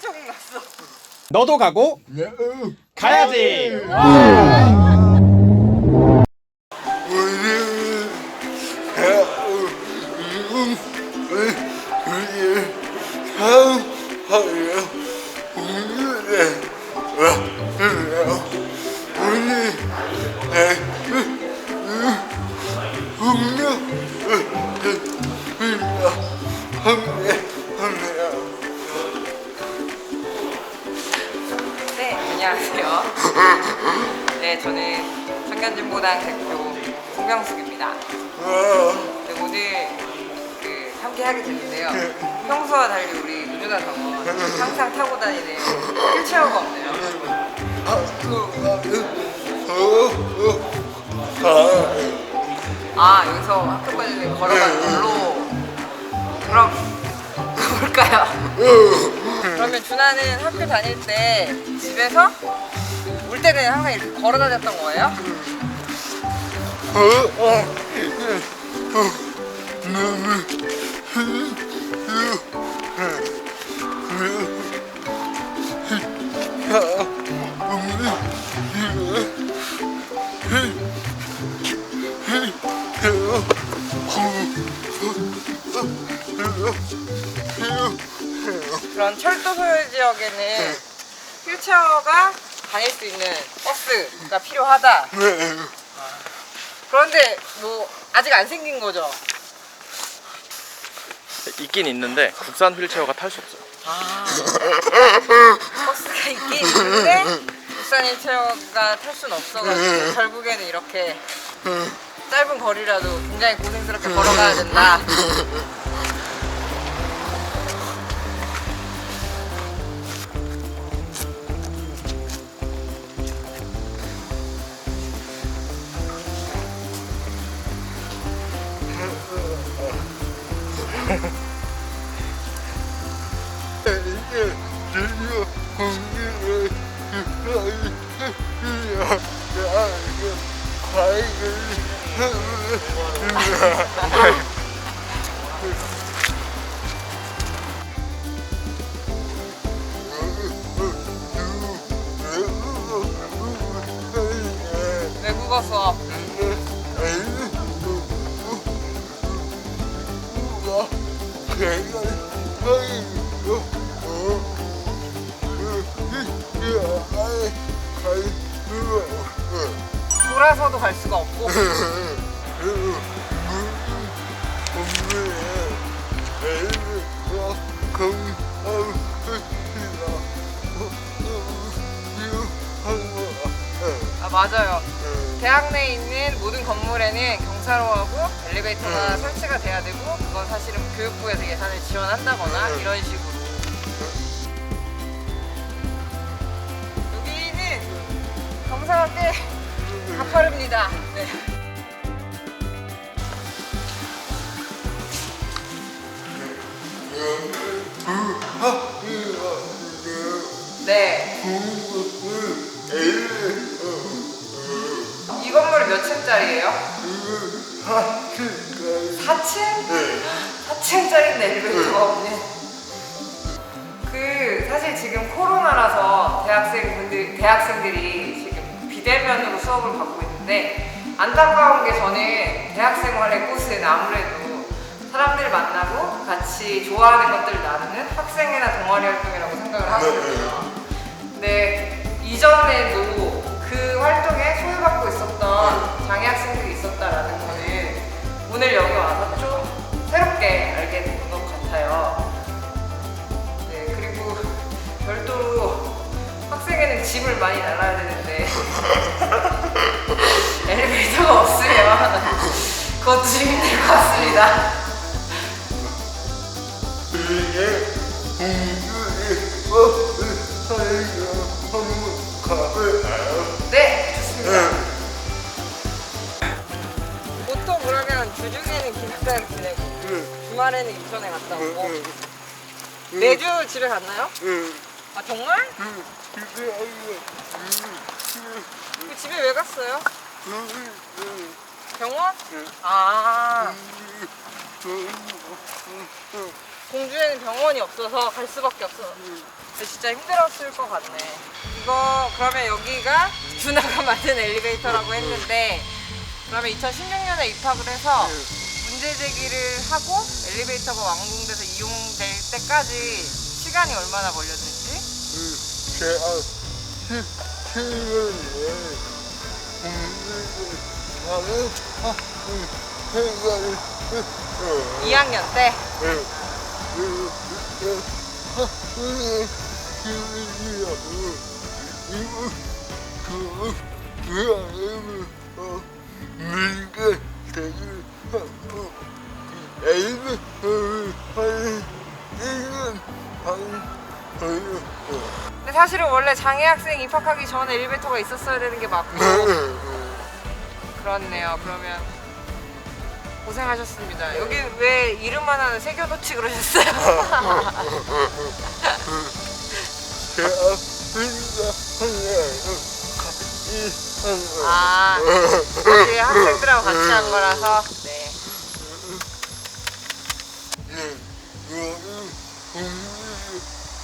조금 났어. 너도 가고 가야지. 네, 안녕하세요. 네, 저는 청년진보당 대표 송명숙입니다. 네, 오늘 그 함께 하게 됐는데요. 평소와 달리 우리 누누나 정원 항상 타고 다니는 휠체어가 없네요. 아, 여기서 학교까지 걸어가는 걸로. 그럼 가볼까요? 그러면 준하는 학교 다닐 때 집에서 올 때는 항상 이렇게 걸어 다녔던 거예요? 그런 철도 소요 지역에는 휠체어가 다닐 수 있는 버스가 필요하다. 그런데 뭐 아직 안 생긴 거죠? 있긴 있는데 국산 휠체어가 탈 수 없어요. 버스가 있긴 있는데 국산 휠체어가 탈 수는 없어가지고 결국에는 이렇게 짧은 거리라도 굉장히 고생스럽게 걸어가야 된다. 외국어 수업. 돌아서도 갈 수가 없고. 아 맞아요. 대학 내에 있는 모든 건물에는 경사로하고 엘리베이터가 설치가 돼야 되고 그건 사실은 교육부에서 예산을 지원한다거나 이런 식으로. 여기는 경사가 꽤 가파릅니다. 네. 네. 이 건물이 몇 층짜리예요? 4층? 4층짜리인데 엘리베이터가 없네. 그 사실 지금 코로나라서 대학생분들 대학생들이 비대면으로 수업을 받고 있는데 안타까운 게 저는 대학생활의 꽃은 아무래도 사람들 만나고 같이 좋아하는 것들을 나누는 학생회나 동아리 활동이라고 생각을 하거든요. 근데 이전에 짐을 많이 나눠야 되는데 엘리베이터가 없으면 그것도 좀 힘들 것 같습니다. 네, 좋습니다. 보통 그러면 주중에는 기숙사에서 지내고 주말에는 인천에 갔다 오고 매주 집에 갔나요? 아 정말? 그 집에 왜 갔어요? 병원? 아 공주에는 병원이 없어서 갈 수밖에 없어. 근데 진짜 힘들었을 것 같네. 이거 그러면 여기가 준하가 만든 엘리베이터라고 했는데 그러면 2016년에 입학을 해서 문제 제기를 하고 엘리베이터가 완공돼서 이용될 때까지 시간이 얼마나 걸렸는지 제가 시간에 공부를 하는 생각을 했어요. 2학년 때 근데 사실은 원래 장애 학생 입학하기 전에 엘리베이터가 있었어야 되는 게 맞고 그렇네요. 그러면 고생하셨습니다. 여기 왜 이름만 하는 새겨놓지 그러셨어요? 아, 여기 학생들하고 같이 한 거라서. 네.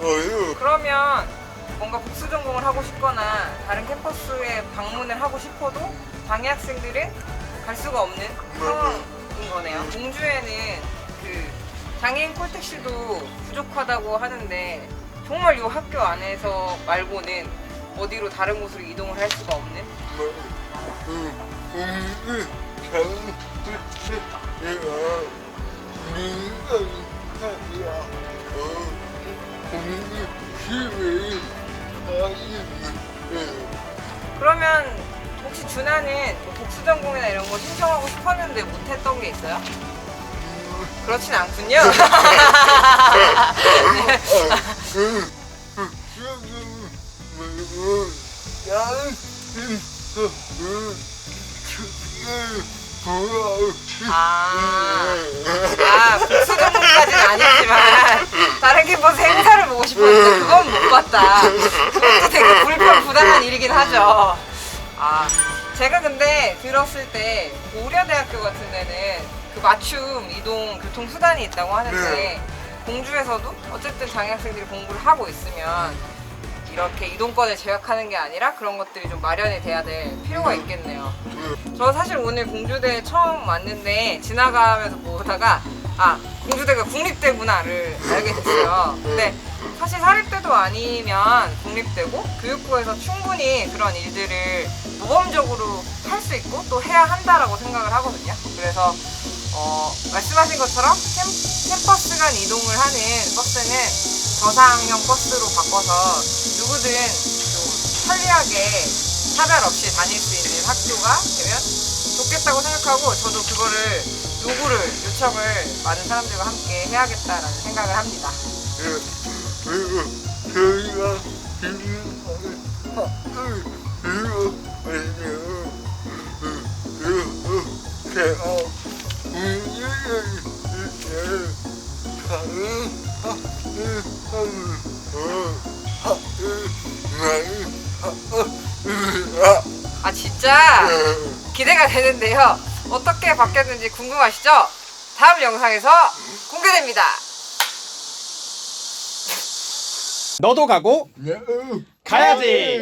어유 그러면 뭔가 복수 전공을 하고 싶거나 다른 캠퍼스에 방문을 하고 싶어도 장애 학생들은 갈 수가 없는 상황인 거네요. 공주에는 그 장애인 콜택시도 부족하다고 하는데 정말 이 학교 안에서 말고는 어디로 다른 곳으로 이동을 할 수가 없는 그러면 혹시 준하는 뭐 복수 전공이나 이런 거 신청하고 싶었는데 못했던 게 있어요? 그렇진 않군요. 아, 아 복수 전공까지는 아니지만 다른 캠퍼스 행사를 보고 싶었는데 그건 못 봤다. 그것도 되게 불편 부당한 일이긴 하죠. 아, 제가 근데 들었을 때 고려대학교 같은 데는 그 맞춤 이동 교통 수단이 있다고 하는데 네. 공주에서도 어쨌든 장애 학생들이 공부를 하고 있으면 이렇게 이동권을 제약하는 게 아니라 그런 것들이 좀 마련이 돼야 될 필요가 있겠네요. 저 사실 오늘 공주대 처음 왔는데 지나가면서 보다가 아 공주대가 국립대구나를 알게 됐어요. 근데 사실 사립대도 아니면 국립대고 교육부에서 충분히 그런 일들을 모범적으로 할 수 있고 또 해야 한다라고 생각을 하거든요. 그래서 어, 말씀하신 것처럼 캠, 캠퍼스 간 이동을 하는 버스는 저상형 버스로 바꿔서 누구든 좀 편리하게 차별 없이 다닐 수 있는 학교가 되면 좋겠다고 생각하고 저도 그거를 요구를 요청을 많은 사람들과 함께 해야겠다라는 생각을 합니다. 그리고 저희가 지금 많이 하다 아 진짜 기대가 되는데요. 어떻게 바뀌었는지 궁금하시죠? 다음 영상에서 공개됩니다. 너도 가고 네. 가야지.